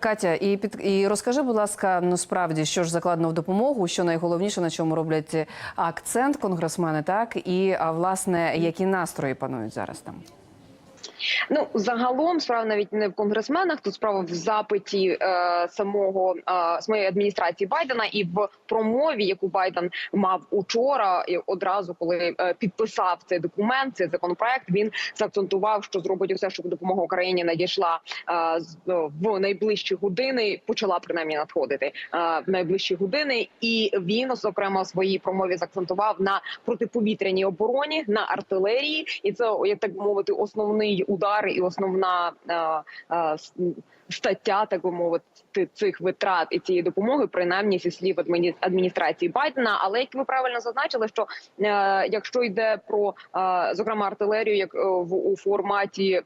Катя, і під і розкажи, будь ласка, насправді, що ж закладено в допомогу, що найголовніше, на чому роблять акцент конгресмени, так і а, власне які настрої панують зараз там. Ну загалом справа навіть не в конгресменах. Тут справа в запиті е, самого е, самої адміністрації Байдена і в промові, яку Байден мав учора, і одразу коли е, підписав цей документ, цей законопроект, він заакцентував, що зробить усе, щоб допомога Україні надійшла е, ну, в найближчі години. Почала принаймні надходити е, в найближчі години, і він зокрема в своїй промові заакцентував на протиповітряній обороні, на артилерії, і це як так мовити, основний удар і основна е, е, стаття, так би мовити, цих витрат і цієї допомоги, принаймні зі слів адміні- адміністрації Байдена. Але як ви правильно зазначили, що е, якщо йде про зокрема артилерію, як в у форматі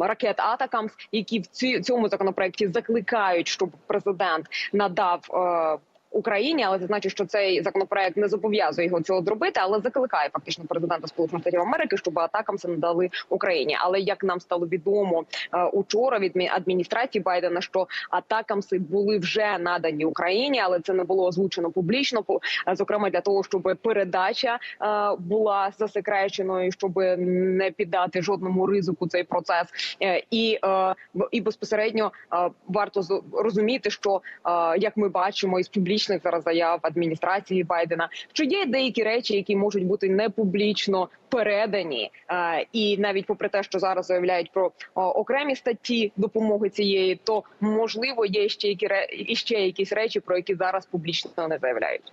ракет Атакамс, які в цьому законопроекті закликають, щоб президент надав. Україні, але значить, що цей законопроект не зобов'язує його цього зробити, але закликає фактично президента Сполучених Штатів Америки, щоб атакам це надали Україні. Але як нам стало відомо е, учора від мі- адміністрації Байдена, що атакамси були вже надані Україні, але це не було озвучено публічно. е, зокрема для того, щоб передача е, була засекреченою, щоб не піддати жодному ризику цей процес. І, і безпосередньо варто розуміти, що як ми бачимо із публічних зараз заяв адміністрації Байдена, що є деякі речі, які можуть бути не публічно передані, Е, і навіть попри те, що зараз заявляють про окремі статті допомоги цієї, то можливо є ще які ре- ще якісь речі, про які зараз публічно не заявляють.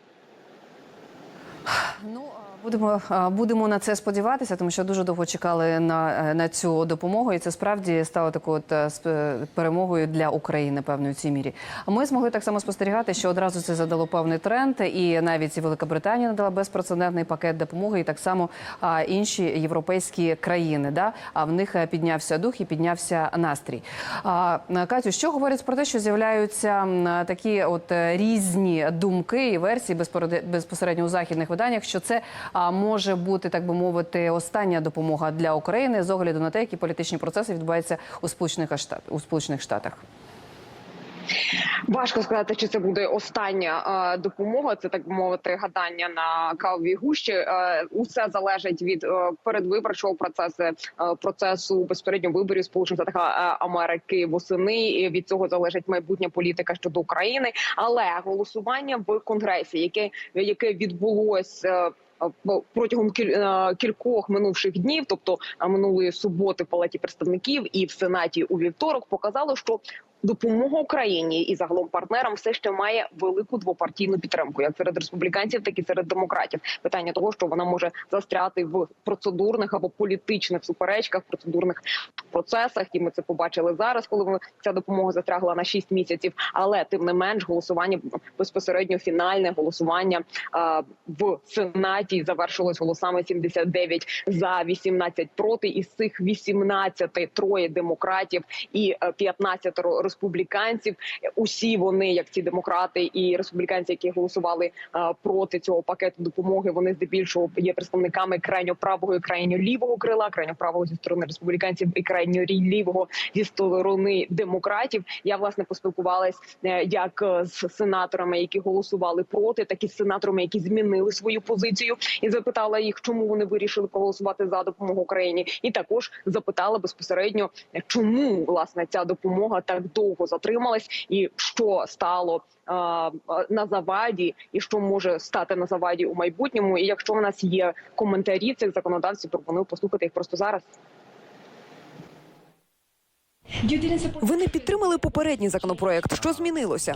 Ну будемо будемо на це сподіватися, тому що дуже довго чекали на, е, на цю допомогу, і це справді стало такою от, е, е, перемогою для України певною цій мірі. Ми змогли так само спостерігати, що одразу це задало певний тренд, і навіть і Велика Британія надала безпрецедентний пакет допомоги, і так само інші європейські країни. Да? А в них е, піднявся дух і піднявся настрій. А, е, Катю, що говорять про те, що з'являються такі от е, різні думки і версії безпосередньо- у західних виданнях, що це може бути так би мовити остання допомога для України з огляду на те, які політичні процеси відбуваються у сполучених у Сполучених Штатах. Важко сказати, чи це буде остання е, допомога. Це так би мовити, гадання на кавовій гущі. Е, усе залежить від е, передвиборчого процесу, процесу безпередньо виборів Сполучених Штатів Америки восени. І від цього залежить майбутня політика щодо України. Але голосування в конгресі, яке яке відбулось. Протягом кіль- кількох минувших днів, тобто минулої суботи в палаті представників і в сенаті у вівторок, показало, що допомога Україні і загалом партнерам все ще має велику двопартійну підтримку, як серед республіканців, так і серед демократів. Питання того, що вона може застряти в процедурних або політичних суперечках, процедурних процесах, і ми це побачили зараз, коли ця допомога застрягла на 6 місяців. Але тим не менш, голосування безпосередньо фінальне голосування а, в сенаті завершилось голосами 79 за 18 проти. Із цих 18 троє демократів і е, 15 республіканців. Усі вони, як ці демократи і республіканці, які голосували е, проти цього пакету допомоги, вони здебільшого є представниками крайньо правого і крайньо лівого крила, крайньо правого зі сторони республіканців і крайньо лівого зі сторони демократів. Я власне поспілкувалась е, як е, з сенаторами, які голосували проти, так і з сенаторами, які змінили свою позицію, і запитала їх, чому вони вирішили проголосувати за допомогу Україні, і також запитала безпосередньо, чому власне ця допомога так довго затрималась, і що стало на заваді, і що може стати на заваді у майбутньому. І якщо в нас є коментарі цих законодавців, пропоную послухати їх просто зараз. Ви не підтримали попередній законопроект. Що змінилося?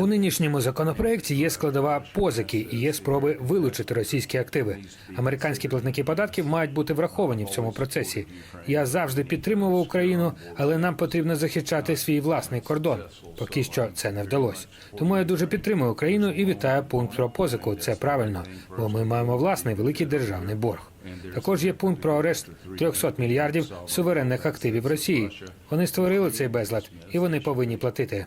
У нинішньому законопроекті є складова позики і є спроби вилучити російські активи. Американські платники податків мають бути враховані в цьому процесі. Я завжди підтримував Україну, але нам потрібно захищати свій власний кордон. Поки що це не вдалося. Тому я дуже підтримую Україну і вітаю пункт про позику. Це правильно, бо ми маємо власний великий державний борг. Також є пункт про арешт 300 мільярдів суверенних активів Росії. Вони створили цей безлад і вони повинні платити.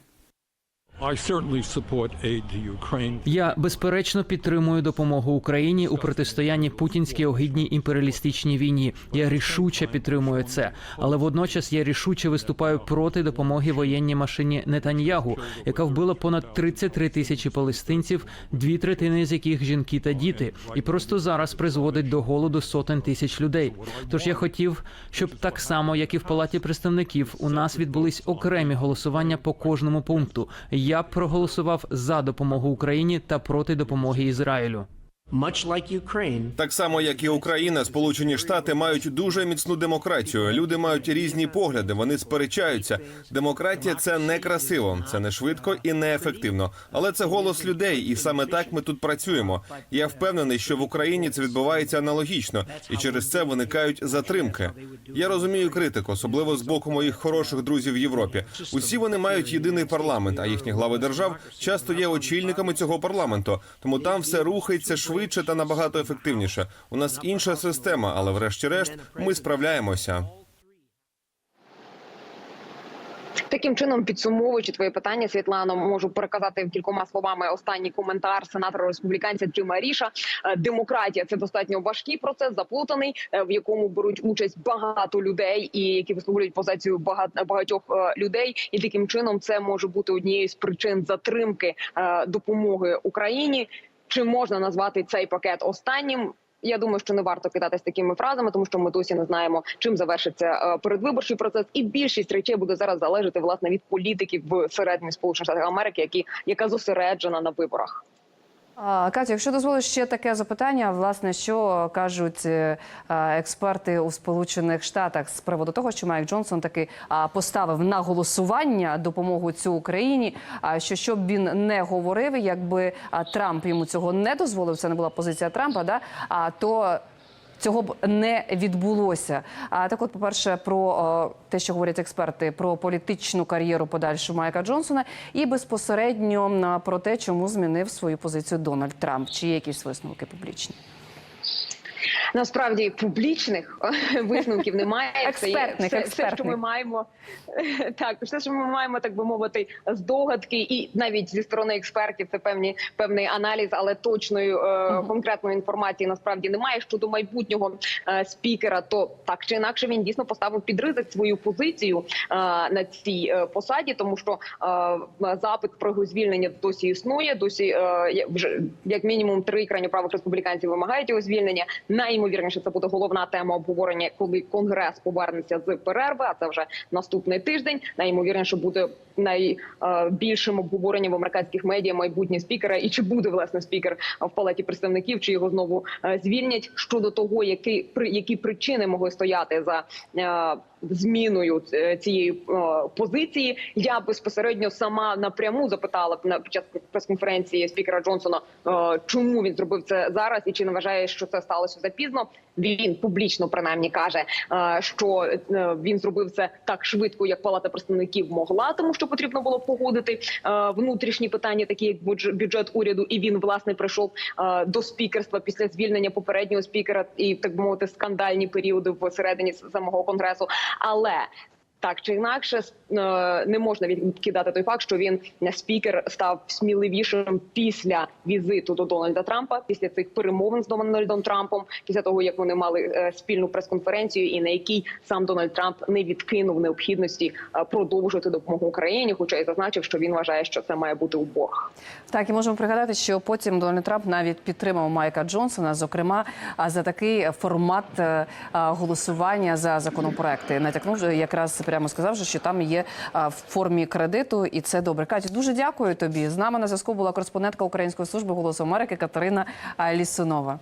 Я безперечно підтримую допомогу Україні у протистоянні путінській огидній імперіалістичній війні. Я рішуче підтримую це, але водночас я рішуче виступаю проти допомоги воєнній машині Нетаньягу, яка вбила понад 33 тисячі палестинців, дві третини з яких жінки та діти, і просто зараз призводить до голоду сотень тисяч людей. Тож я хотів, щоб так само, як і в палаті представників, у нас відбулись окремі голосування по кожному пункту. Я проголосував за допомогу Україні та проти допомоги Ізраїлю. Так само, як і Україна, Сполучені Штати мають дуже міцну демократію. Люди мають різні погляди, вони сперечаються. Демократія це не красиво, це не швидко і не ефективно. Але це голос людей, і саме так ми тут працюємо. Я впевнений, що в Україні це відбувається аналогічно, і через це виникають затримки. Я розумію критику, особливо з боку моїх хороших друзів в Європі. Усі вони мають єдиний парламент, а їхні глави держав часто є очільниками цього парламенту. Тому там все рухається швидше та набагато ефективніше. У нас інша система, але врешті-решт ми справляємося. Таким чином, підсумовуючи твоє питання, Світлано, можу переказати кількома словами останній коментар сенатора республіканця Джима Ріша. Е, Демократія це достатньо важкий процес, заплутаний, е, в якому беруть участь багато людей, і які висловлюють позицію багат- багатьох е, людей. І таким чином це може бути однією з причин затримки допомоги Україні. Чи можна назвати цей пакет останнім? Я думаю, що не варто кидатись такими фразами, тому що ми досі не знаємо, чим завершиться е, передвиборчий процес, і більшість речей буде зараз залежати власне від політиків всередині Сполучених Штатів Америки, які яка зосереджена на виборах. Катя, якщо дозволиш ще таке запитання, власне, що кажуть е, експерти у Сполучених Штатах з приводу того, що Майк Джонсон таки поставив на голосування допомогу цю Україні. Що щоб він не говорив, якби Трамп йому цього не дозволив, це не була позиція Трампа, да то. Цього б не відбулося. А так, от, по-перше, про те, що говорять експерти, про політичну кар'єру подальшу Майка Джонсона, і безпосередньо про те, чому змінив свою позицію Дональд Трамп. Чи є якісь висновки публічні? Насправді публічних висновків немає. Це є Експертних, все, що ми маємо так, все, що ми маємо, так би мовити, здогадки, і навіть зі сторони експертів це певні певний аналіз, але точної е, конкретної інформації насправді немає. Щодо майбутнього е, спікера, то так чи інакше він дійсно поставив під ризик свою позицію е, на цій е, посаді, тому що е, запит про його звільнення досі існує. Досі е, вже як мінімум три крайньоправих республіканців вимагають його звільнення. Найімовірніше це буде головна тема обговорення, коли конгрес повернеться з перерви. А це вже наступний тиждень. Найімовірніше буде найбільшим обговоренням в американських медіа майбутнє спікера, і чи буде власне спікер в палаті представників, чи його знову е, звільнять щодо того, які які причини могли стояти за. Зміною е, цієї е, позиції я безпосередньо сама напряму запитала на під час прес-конференції спікера Джонсона, е, чому він зробив це зараз, і чи не вважає, що це сталося запізно. Він публічно принаймні каже, що він зробив це так швидко, як Палата представників могла, тому що потрібно було погодити внутрішні питання, такі як бюдж- бюджет уряду. І він власне прийшов до спікерства після звільнення попереднього спікера і так би мовити скандальні періоди всередині самого конгресу. Але так чи інакше е, не можна відкидати той факт, що він е, спікер став сміливішим після візиту до Дональда Трампа, після цих перемовин з Дональдом Трампом, після того як вони мали е, спільну прес-конференцію, і на якій сам Дональд Трамп не відкинув необхідності продовжити допомогу Україні, хоча й зазначив, що він вважає, що це має бути у борг. Так, і можемо пригадати, що потім Дональд Трамп навіть підтримав Майка Джонсона, зокрема за такий формат голосування за законопроекти. Натякнув якраз прямо сказав, що там є в формі кредиту, і це добре. Катю, дуже дякую тобі. З нами на зв'язку була кореспондентка Української служби голосу Америки Катерина Лісунова.